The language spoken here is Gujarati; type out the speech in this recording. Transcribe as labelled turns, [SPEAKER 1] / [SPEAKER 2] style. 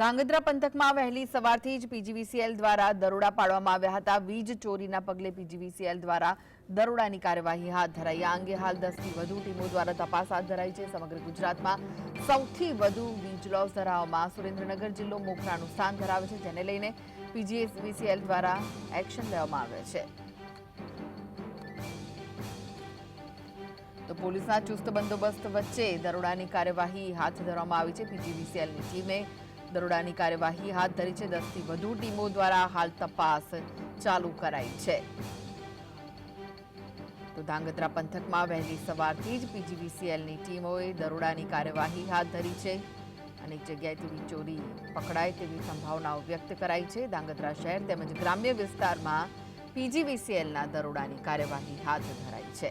[SPEAKER 1] ધાંગધ્રા પંથકમાં વહેલી સવારથી જ પીજીવીસીએલ દ્વારા દરોડા પાડવામાં આવ્યા હતા. વીજ ચોરીના પગલે પીજીવીસીએલ દ્વારા દરોડાની કાર્યવાહી હાથ ધરાઈ. આ અંગે હાલ દસથી વધુ ટીમો દ્વારા તપાસ હાથ ધરાઈ છે. સમગ્ર ગુજરાતમાં સૌથી વધુ વીજ લોસ ધરાવવામાં સુરેન્દ્રનગર જિલ્લો મોખરાનું સ્થાન ધરાવે છે, જેને લઈને પીજીવીસીએલ દ્વારા એક્શન લેવામાં આવે છે. તો પોલીસના ચુસ્ત બંદોબસ્ત વચ્ચે દરોડાની કાર્યવાહી હાથ ધરવામાં આવી છે. પીજીવીસીએલની ટીમે દરોડાની કાર્યવાહી હાથ ધરી છે. દસથી વધુ ટીમો દ્વારા હાલ તપાસ ચાલુ કરાઈ છે. તો ધાંગધ્રા પંથકમાં વહેલી સવારથી જ પીજીવીસીએલની ટીમોએ દરોડાની કાર્યવાહી હાથ ધરી છે અનેક જગ્યાએથી ચોરી પકડાય તેવી સંભાવનાઓ વ્યક્ત કરાઈ છે. ધાંગધ્રા શહેર તેમજ ગ્રામ્ય વિસ્તારમાં પીજીવીસીએલના દરોડાની કાર્યવાહી હાથ ધરાઈ છે.